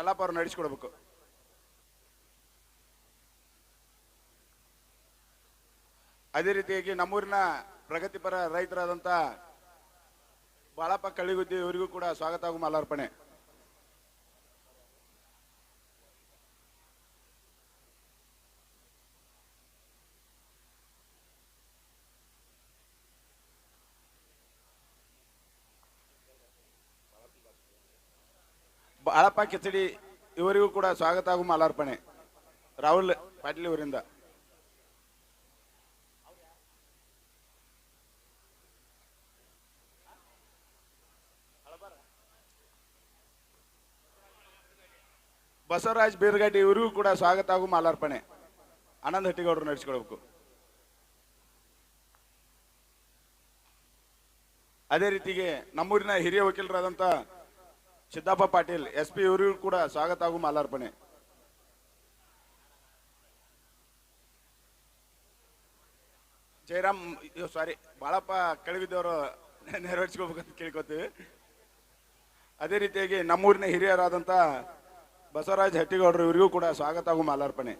ಯಲ್ಲಪ್ಪ ಅವ್ರು ನಡೆಸ್ಕೊಡ್ಬೇಕು ಅದೇ ರೀತಿಯಾಗಿ ನಮ್ಮೂರಿನ ಪ್ರಗತಿಪರ ರೈತರಾದಂಥ ಬಾಳಪ್ಪ ಕಳಿಗುದ್ದಿ ಇವರಿಗೂ ಕೂಡ ಸ್ವಾಗತ ಹಾಗೂ ಮಾಲಾರ್ಪಣೆ. ಬಾಳಪ್ಪ ಕೆಚಡಿ ಇವರಿಗೂ ಕೂಡ ಸ್ವಾಗತ ಹಾಗೂ ಮಾಲಾರ್ಪಣೆ. ರಾಹುಲ್ ಪಾಟೀಲ್ ಇವರಿಂದ ಬಸವರಾಜ್ ಬೀರ್ಗಡ್ಡಿ ಇವರಿಗೂ ಕೂಡ ಸ್ವಾಗತ ಹಾಗೂ ಮಾಲಾರ್ಪಣೆ. ಆನಂದ್ ಹಟ್ಟಿಗೌಡರು ನಡೆಸ್ಕೊಳ್ಬೇಕು. ಅದೇ ರೀತಿಗೆ ನಮ್ಮೂರಿನ ಹಿರಿಯ ವಕೀಲರಾದಂಥ ಸಿದ್ದಪ್ಪ ಪಾಟೀಲ್, ಎಸ್ ಪಿ ಇವರಿಗೂ ಕೂಡ ಸ್ವಾಗತ ಹಾಗೂ ಮಾಲಾರ್ಪಣೆ. ಜಯರಾಮ್ ಸಾರಿ ಬಾಳಪ್ಪ ಕಳವಿದವರು ನೆರವೇರಿಸ್ಕೋಬೇಕಂತ ಕೇಳ್ಕೊತೀವಿ. ಅದೇ ರೀತಿಯಾಗಿ ನಮ್ಮೂರಿನ ಹಿರಿಯರಾದಂಥ ಬಸವರಾಜ್ ಹಟ್ಟಿಗೌಡರು ಇವರಿಗೂ ಕೂಡ ಸ್ವಾಗತ ಹಾಗೂ ಮಾಲಾರ್ಪಣೆ.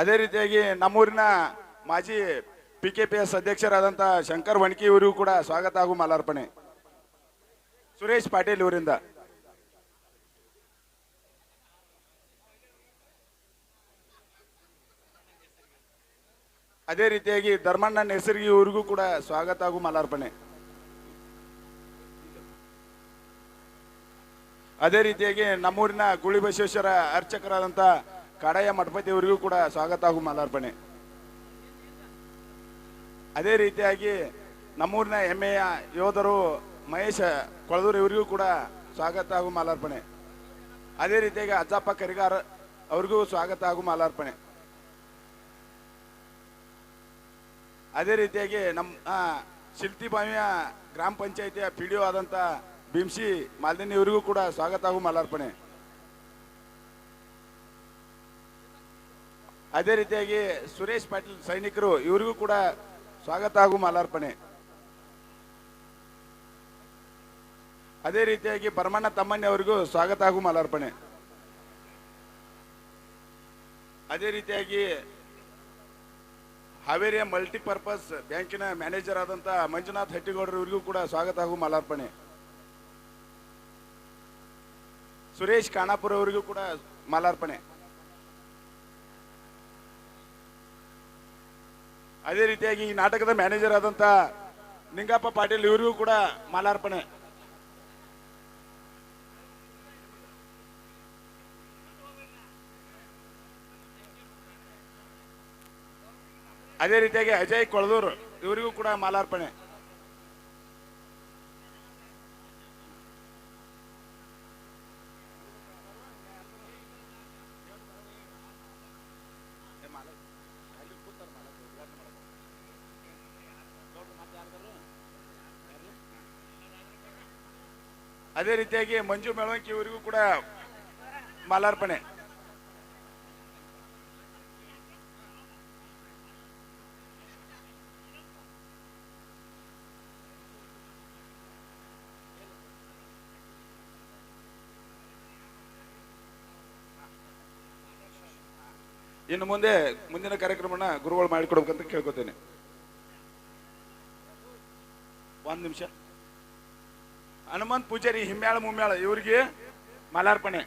ಅದೇ ರೀತಿಯಾಗಿ ನಮ್ಮೂರಿನ ಮಾಜಿ ಪಿ ಕೆ ಪಿ ಎಸ್ ಅಧ್ಯಕ್ಷರಾದಂಥ ಶಂಕರ್ ವಣಕಿ ಇವರಿಗೂ ಕೂಡ ಸ್ವಾಗತ ಹಾಗೂ ಮಾಲಾರ್ಪಣೆ. ಸುರೇಶ್ ಪಾಟೀಲ್ ಇವರಿಂದ. ಅದೇ ರೀತಿಯಾಗಿ ಧರ್ಮಣ್ಣ ನೆಸರ್ಗಿ ಇವರಿಗೂ ಕೂಡ ಸ್ವಾಗತ ಹಾಗೂ ಮಾಲಾರ್ಪಣೆ. ಅದೇ ರೀತಿಯಾಗಿ ನಮ್ಮೂರಿನ ಗುಳಿಬಸವೇಶ್ವರ ಅರ್ಚಕರಾದಂಥ ಕಾಡಯ್ಯ ಮಠಪತಿ ಅವರಿಗೂ ಕೂಡ ಸ್ವಾಗತ ಹಾಗೂ ಮಾಲಾರ್ಪಣೆ. ಅದೇ ರೀತಿಯಾಗಿ ನಮ್ಮೂರಿನ ಹೆಮ್ಮೆಯ ಯೋಧರು ಮಹೇಶ ಕೊಳದೂರು ಇವರಿಗೂ ಕೂಡ ಸ್ವಾಗತ ಹಾಗೂ ಮಾಲಾರ್ಪಣೆ. ಅದೇ ರೀತಿಯಾಗಿ ಅಜ್ಜಪ್ಪ ಕರಿಗಾರ ಅವ್ರಿಗೂ ಸ್ವಾಗತ ಹಾಗೂ ಮಾಲಾರ್ಪಣೆ. ಅದೇ ರೀತಿಯಾಗಿ ನಮ್ಮ ಶಿಲ್ತಿ ಶಿಲ್ತಿಬಾವಿಯ ಗ್ರಾಮ ಪಂಚಾಯಿತಿಯ ಪಿ ಡಿ ಒ ಆದಂಥ ಭೀಮ್ಸಿ ಮಾಲಿನಿ ಇವರಿಗೂ ಕೂಡ ಸ್ವಾಗತ ಹಾಗೂ ಮಾಲಾರ್ಪಣೆ. ಅದೇ ರೀತಿಯಾಗಿ ಸುರೇಶ್ ಪಾಟೀಲ್ ಸೈನಿಕರು ಇವರಿಗೂ ಕೂಡ ಸ್ವಾಗತ ಹಾಗೂ ಮಾಲಾರ್ಪಣೆ. ಅದೇ ರೀತಿಯಾಗಿ ಪರಮಣ್ಣ ತಮ್ಮಣ್ಣವರಿಗೂ ಸ್ವಾಗತ ಹಾಗೂ ಮಾಲಾರ್ಪಣೆ. ಅದೇ ರೀತಿಯಾಗಿ ಹಾವೇರಿಯ ಮಲ್ಟಿಪರ್ಪಸ್ ಬ್ಯಾಂಕಿನ ಮ್ಯಾನೇಜರ್ ಆದಂತ ಮಂಜುನಾಥ್ ಹಟ್ಟಿಗೌಡರವರಿಗೂ ಕೂಡ ಸ್ವಾಗತ ಹಾಗೂ ಮಾಲಾರ್ಪಣೆ. ಸುರೇಶ್ ಕಾಣಾಪುರ ಅವರಿಗೂ ಕೂಡ ಮಾಲಾರ್ಪಣೆ. ಅದೇ ರೀತಿಯಾಗಿ ಈ ನಾಟಕದ ಮ್ಯಾನೇಜರ್ ಆದಂತ ನಿಂಗಪ್ಪ ಪಾಟೀಲ್ ಇವರಿಗೂ ಕೂಡ ಮಾಲಾರ್ಪಣೆ. ಅದೇ ರೀತಿಯಾಗಿ ಅಜಯ್ ಕೊಳದೂರು ಇವರಿಗೂ ಕೂಡ ಮಾಲಾರ್ಪಣೆ. ಅದೇ ರೀತಿಯಾಗಿ ಮಂಜು ಮೆಳವಂಕಿ ಇವರಿಗೂ ಕೂಡ ಮಾಲಾರ್ಪಣೆ. ಇನ್ನು ಮುಂದೆ ಮುಂದಿನ ಕಾರ್ಯಕ್ರಮನ ಗುರುಗಳು ಮಾಡಿಕೊಡ್ಬೇಕಂತ ಕೇಳ್ಕೊತೇನೆ. ಒಂದ್ ನಿಮಿಷ. ಹನುಮಂತ್ ಪೂಜಾರಿ ಹಿಮ್ಮ್ಯಾಳ ಮುಮ್ಯಾಳ, ಇವ್ರಿಗೆ ಮಾಲಾರ್ಪಣೆ.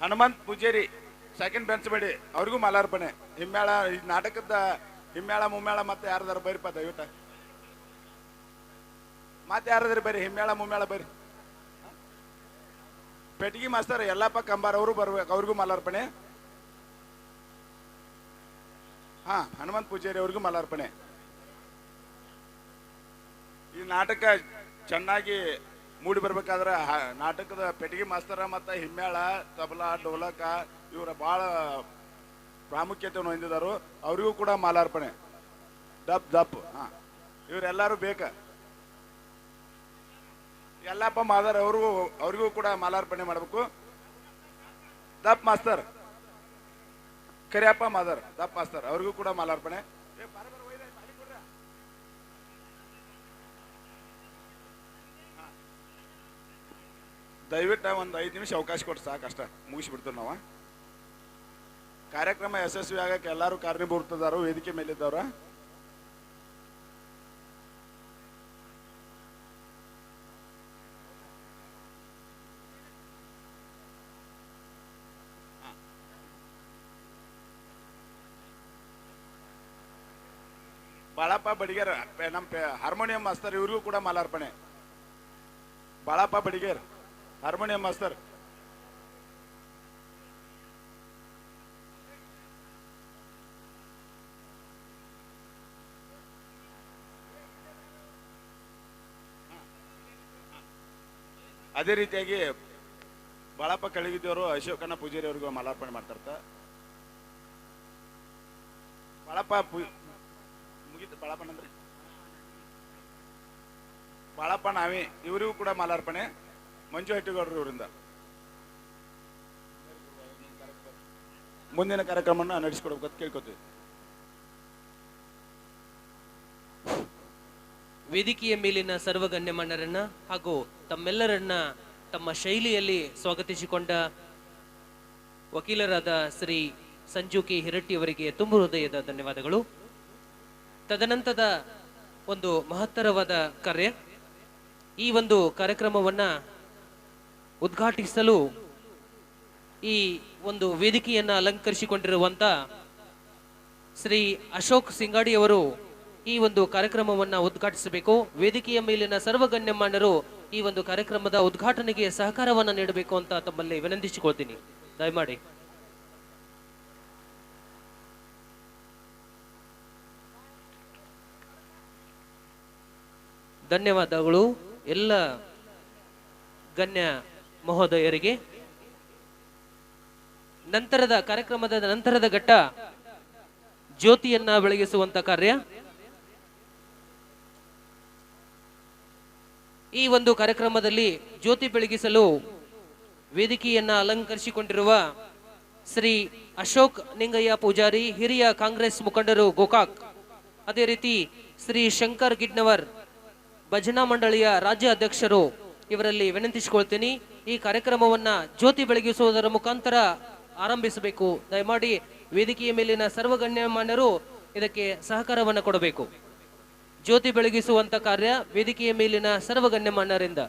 ಹನುಮಂತ್ ಪೂಜಾರಿ ಸೆಕೆಂಡ್ ಬೆಂಚ್ ಬೇಡಿ ಅವ್ರಿಗೂ ಮಾಲಾರ್ಪಣೆ. ಹಿಮ್ಮ್ಯಾಳ ಈ ನಾಟಕದ ಹಿಮ್ಮ್ಯಾಳ ಮುಮ್ಮ್ಯಾಳ ಮತ್ತೆ ಯಾರದಾರ ಬೈರಿಪ್ಪ ದಯವಿಟ್ಟ. ಮತ್ತೆ ಯಾರಾದ್ರೂ ಬರ್ರಿ ಹಿಮ್ಮ್ಯಾಳ ಮುಮ್ಮ್ಯಾಳ ಬರ್ರಿ ಪೆಟ್ಟಿಗೆ ಮಾಸ್ತರ್ ಎಲ್ಲಪ್ಪ ಕಂಬಾರ್, ಅವರು ಬರ್ಬೇಕು ಅವ್ರಿಗೂ ಮಾಲಾರ್ಪಣೆ. ಹಾ, ಹನುಮಂತ ಪೂಜಾರಿ ಅವ್ರಿಗೂ ಮಲಾರ್ಪಣೆ. ಈ ನಾಟಕ ಚೆನ್ನಾಗಿ ಮೂಡಿ ಬರ್ಬೇಕಾದ್ರೆ ನಾಟಕದ ಪೆಟ್ಟಿಗೆ ಮಾಸ್ತರ ಮತ್ತು ಹಿಮ್ಮೇಳ ತಬಲಾ, ಡೋಲಕ ಇವರ ಬಹಳ ಪ್ರಾಮುಖ್ಯತೆಯನ್ನು ಹೊಂದಿದರು. ಅವರಿಗೂ ಕೂಡ ಮಾಲಾರ್ಪಣೆ. ದಪ್ ದಪ್, ಹಾ. ಇವರೆಲ್ಲರೂ ಬೇಕ. ಎಲ್ಲಪ್ಪ ಮಾದರ್ ಅವ್ರಿಗೂ ಅವ್ರಿಗೂ ಕೂಡ ಮಾಲಾರ್ಪಣೆ ಮಾಡಬೇಕು. ದಪ್ ಮಾಸ್ತರ್. ಕರಿಯಪ್ಪ ಮಾದರ್ ದಪ್ ಮಾಸ್ತರ್ ಅವ್ರಿಗೂ ಕೂಡ ಮಾಲಾರ್ಪಣೆ. ದಯವಿಟ್ಟು ಒಂದು ಐದು ನಿಮಿಷ ಅವಕಾಶ ಕೊಟ್ಟು ಸಾಕಷ್ಟ, ಮುಗಿಸ್ಬಿಡ್ತೀವಿ ನಾವು. ಕಾರ್ಯಕ್ರಮ ಯಶಸ್ವಿ ಆಗಕ್ಕೆ ಎಲ್ಲರೂ ಕಾರ್ಯನಿರ್ಭೂತದಾರು ವೇದಿಕೆ ಮೇಲಿದ್ದವ್ರ. ಬಾಳಪ್ಪ ಬಡಿಗೇರ್ ನಮ್ಮ ಹಾರ್ಮೋನಿಯಂ ಮಾಸ್ತರ್ ಇವ್ರಿಗೂ ಕೂಡ ಮಾಲಾರ್ಪಣೆ. ಬಾಳಪ್ಪ ಬಡಿಗೇರ್ ಹಾರ್ಮೋನಿಯಂ ಮಾಸ್ತರ್ ಅದೇ ರೀತಿಯಾಗಿ ಬಾಳಪ್ಪ ಕಳಗಿದ್ದವರು ಅಶೋಕನ ಪೂಜಾರಿ ಅವ್ರಿಗೂ ಮಾಲಾರ್ಪಣೆ ಮಾಡ್ತಾರ ಬಾಳಪ್ಪ ಪೂ- ಬಾಳಪ್ಪನ ಅಂದ್ರೆ. ಬಾಳಪ್ಪ ನಾವೇ ಇವರಿಗೂ ಕೂಡ ಮಾಲಾರ್ಪಣೆ. ಮಂಜು ಹಟ್ಟಿಗೌಡರು ಇವರಿಂದ ಮುಂದಿನ ಕಾರ್ಯಕ್ರಮವನ್ನು ನಡೆಸಿಕೊಡ್ಬೇಕಂತ ಕೇಳ್ಕೊತೀವಿ. ವೇದಿಕೆಯ ಮೇಲಿನ ಸರ್ವಗಣ್ಯ ಮಣ್ಣರನ್ನ ಹಾಗೂ ತಮ್ಮೆಲ್ಲರನ್ನ ತಮ್ಮ ಶೈಲಿಯಲ್ಲಿ ಸ್ವಾಗತಿಸಿಕೊಂಡ ವಕೀಲರಾದ ಶ್ರೀ ಸಂಜು ಕೆ ಹಿರಟ್ಟಿ ಅವರಿಗೆ ತುಂಬ ಹೃದಯದ ಧನ್ಯವಾದಗಳು. ತದನಂತರದ ಒಂದು ಮಹತ್ತರವಾದ ಕಾರ್ಯ. ಈ ಒಂದು ಕಾರ್ಯಕ್ರಮವನ್ನ ಉದ್ಘಾಟಿಸಲು ಈ ಒಂದು ವೇದಿಕೆಯನ್ನ ಅಲಂಕರಿಸಿಕೊಂಡಿರುವಂತ ಶ್ರೀ ಅಶೋಕ್ ಸಿಂಗಾಡಿ ಅವರು ಈ ಒಂದು ಕಾರ್ಯಕ್ರಮವನ್ನ ಉದ್ಘಾಟಿಸಬೇಕು. ವೇದಿಕೆಯ ಮೇಲಿನ ಸರ್ವಗಣ್ಯಮಾನ್ಯರು ಈ ಒಂದು ಕಾರ್ಯಕ್ರಮದ ಉದ್ಘಾಟನೆಗೆ ಸಹಕಾರವನ್ನ ನೀಡಬೇಕು ಅಂತ ತಮ್ಮಲ್ಲಿ ವಿನಂತಿಸಿಕೊಳ್ತೀನಿ. ದಯಮಾಡಿ. ಧನ್ಯವಾದಗಳು. ಎಲ್ಲ ಗಣ್ಯ ಮಹೋದಯರಿಗೆ. ನಂತರದ ಕಾರ್ಯಕ್ರಮದ ನಂತರದ ಘಟ್ಟ ಜ್ಯೋತಿಯನ್ನ ಬೆಳಗಿಸುವಂತ ಕಾರ್ಯ. ಈ ಒಂದು ಕಾರ್ಯಕ್ರಮದಲ್ಲಿ ಜ್ಯೋತಿ ಬೆಳಗಿಸಲು ವೇದಿಕೆಯನ್ನ ಅಲಂಕರಿಸಿಕೊಂಡಿರುವ ಶ್ರೀ ಅಶೋಕ್ ನಿಂಗಯ್ಯ ಪೂಜಾರಿ, ಹಿರಿಯ ಕಾಂಗ್ರೆಸ್ ಮುಖಂಡರು ಗೋಕಾಕ್, ಅದೇ ರೀತಿ ಶ್ರೀ ಶಂಕರ್ ಗಿಡ್ನವರ್ ಭಜನಾ ಮಂಡಳಿಯ ರಾಜ್ಯ ಅಧ್ಯಕ್ಷರು ಇವರಲ್ಲಿ ವಿನಂತಿಸಿಕೊಳ್ತೀನಿ, ಈ ಕಾರ್ಯಕ್ರಮವನ್ನ ಜ್ಯೋತಿ ಬೆಳಗಿಸುವುದರ ಮುಖಾಂತರ ಆರಂಭಿಸಬೇಕು. ದಯಮಾಡಿ ವೇದಿಕೆಯ ಮೇಲಿನ ಸರ್ವಗಣ್ಯಮಾನ್ಯರು ಇದಕ್ಕೆ ಸಹಕಾರವನ್ನು ಕೊಡಬೇಕು. ಜ್ಯೋತಿ ಬೆಳಗಿಸುವಂತ ಕಾರ್ಯ ವೇದಿಕೆಯ ಮೇಲಿನ ಸರ್ವಗಣ್ಯಮಾನ್ಯರಿಂದ.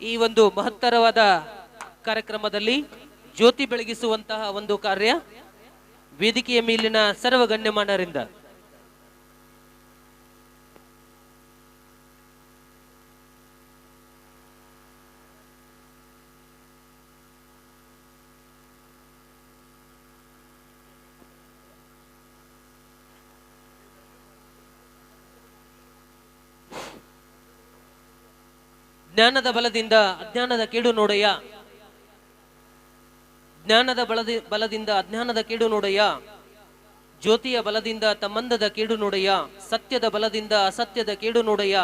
ಈ ಒಂದು ಮಹತ್ತರವಾದ ಕಾರ್ಯಕ್ರಮದಲ್ಲಿ ಜ್ಯೋತಿ ಬೆಳಗಿಸುವಂತಹ ಒಂದು ಕಾರ್ಯ ವೇದಿಕೆಯ ಮೇಲಿನ ಸರ್ವಗಣ್ಯಮಾನರಿಂದ ಜ್ಞಾನದ ಬಲದಿಂದ, ಅಜ್ಞಾನದ ಕೇಡು ನೋಡಯ್ಯ. ಜ್ಞಾನದ ಬಲದಿ, ಬಲದಿಂದ, ಅಜ್ಞಾನದ ಕೇಡು ನೋಡಯ್ಯ. ಜ್ಯೋತಿಯ ಬಲದಿಂದ, ತಮ್ಮಂದದ ಕೇಡು ನೋಡಯ್ಯ. ಸತ್ಯದ ಬಲದಿಂದ, ಅಸತ್ಯದ ಕೇಡು ನೋಡಯ್ಯ.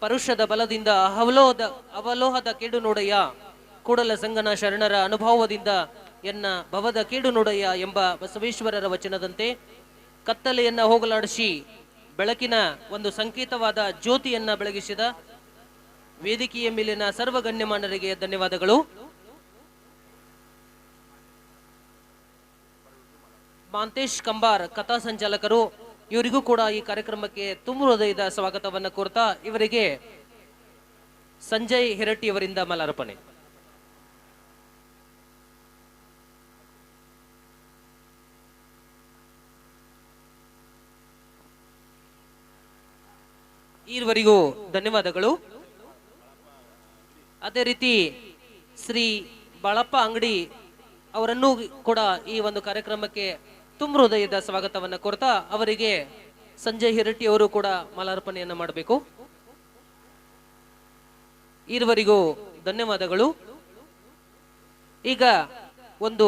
ಪರುಷದ ಬಲದಿಂದ ಅವಲೋಹದ ಅವಲೋಹದ ಕೇಡು ನೋಡಯ್ಯ. ಕೂಡಲ ಸಂಗನ ಶರಣರ ಅನುಭವದಿಂದ ಎನ್ನ ಭವದ ಕೇಡು ನೋಡಯ್ಯ ಎಂಬ ಬಸವೇಶ್ವರರ ವಚನದಂತೆ ಕತ್ತಲೆಯನ್ನ ಹೋಗಲಾಡಿಸಿ ಬೆಳಕಿನ ಒಂದು ಸಂಕೇತವಾದ ಜ್ಯೋತಿಯನ್ನ ಬೆಳಗಿಸಿದ ವೇದಿಕೆಯ ಮೇಲಿನ ಸರ್ವ ಗಣ್ಯಮಾನರಿಗೆ ಧನ್ಯವಾದಗಳು. ಮಾಂತೇಶ್ ಕಂಬಾರ್, ಕಥಾ ಸಂಚಾಲಕರು, ಇವರಿಗೂ ಕೂಡ ಈ ಕಾರ್ಯಕ್ರಮಕ್ಕೆ ತುಂಬ ಹೃದಯದ ಸ್ವಾಗತವನ್ನು ಕೋರ್ತಾ ಇವರಿಗೆ ಸಂಜಯ್ ಹಿರಟ್ಟಿ ಅವರಿಂದ ಮಲಾರ್ಪಣೆ. ಈವರೆಗೂ ಧನ್ಯವಾದಗಳು. ಅದೇ ರೀತಿ ಶ್ರೀ ಬಾಳಪ್ಪ ಅಂಗಡಿ ಅವರನ್ನು ಕೂಡ ಈ ಒಂದು ಕಾರ್ಯಕ್ರಮಕ್ಕೆ ತುಂಬ ಹೃದಯದ ಸ್ವಾಗತವನ್ನು ಕೋರ್ತಾ ಅವರಿಗೆ ಸಂಜಯ್ ಹಿರಟ್ಟಿ ಅವರು ಕೂಡ ಮಾಲಾರ್ಪಣೆಯನ್ನು ಮಾಡಬೇಕು. ಇರುವರಿಗೂ ಧನ್ಯವಾದಗಳು. ಈಗ ಒಂದು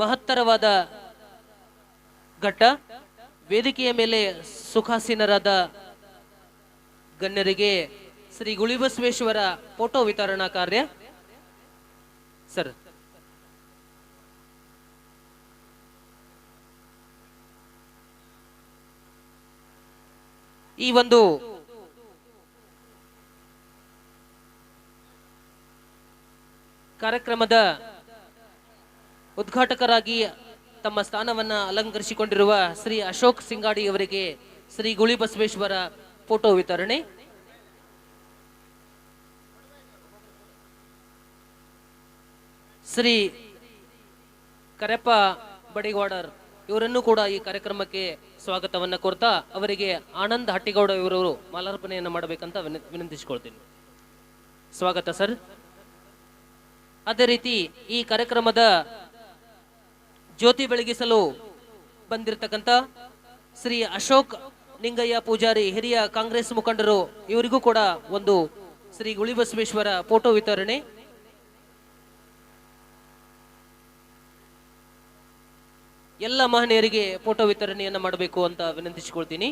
ಮಹತ್ತರವಾದ ಘಟ್ಟ, ವೇದಿಕೆಯ ಮೇಲೆ ಸುಖಾಸೀನರಾದ ಗಣ್ಯರಿಗೆ ಶ್ರೀ ಗುಳಿಬಸವೇಶ್ವರ ಫೋಟೋ ವಿತರಣಾ ಕಾರ್ಯ. ಸರ್. ಈ ಒಂದು ಕಾರ್ಯಕ್ರಮದ ಉದ್ಘಾಟಕರಾಗಿ ತಮ್ಮ ಸ್ಥಾನವನ್ನ ಅಲಂಕರಿಸಿಕೊಂಡಿರುವ ಶ್ರೀ ಅಶೋಕ್ ಸಿಂಗಾಡಿ ಅವರಿಗೆ ಶ್ರೀ ಗುಳಿಬಸವೇಶ್ವರ ಫೋಟೋ ವಿತರಣೆ. ಶ್ರೀ ಕರೆಪ್ಪ ಬಡಿಗೋಡರ್ ಇವರನ್ನು ಕೂಡ ಈ ಕಾರ್ಯಕ್ರಮಕ್ಕೆ ಸ್ವಾಗತವನ್ನ ಕೋರ್ತಾ ಅವರಿಗೆ ಆನಂದ್ ಹಟ್ಟಿಗೌಡ ಇವರವರು ಮಾಲಾರ್ಪಣೆಯನ್ನು ಮಾಡಬೇಕಂತ ವಿನ- ವಿನಂತಿಸಿಕೊಳ್ತೀನಿ. ಸ್ವಾಗತ ಸರ್. ಅದೇ ರೀತಿ ಈ ಕಾರ್ಯಕ್ರಮದ ಜ್ಯೋತಿ ಬೆಳಗಿಸಲು ಬಂದಿರತಕ್ಕಂತ ಶ್ರೀ ಅಶೋಕ್ ನಿಂಗಯ್ಯ ಪೂಜಾರಿ ಹಿರಿಯ ಕಾಂಗ್ರೆಸ್ ಮುಖಂಡರು ಇವರಿಗೂ ಕೂಡ ಒಂದು ಶ್ರೀ ಗುಳಿಬಸವೇಶ್ವರ ಫೋಟೋ ವಿತರಣೆ ಎಲ್ಲ ಮಹನೀಯರಿಗೆ ಫೋಟೋ ವಿತರಣೆಯನ್ನ ಮಾಡಬೇಕು ಅಂತ ವಿನಂತಿಸಿಕೊಳ್ತೀನಿ.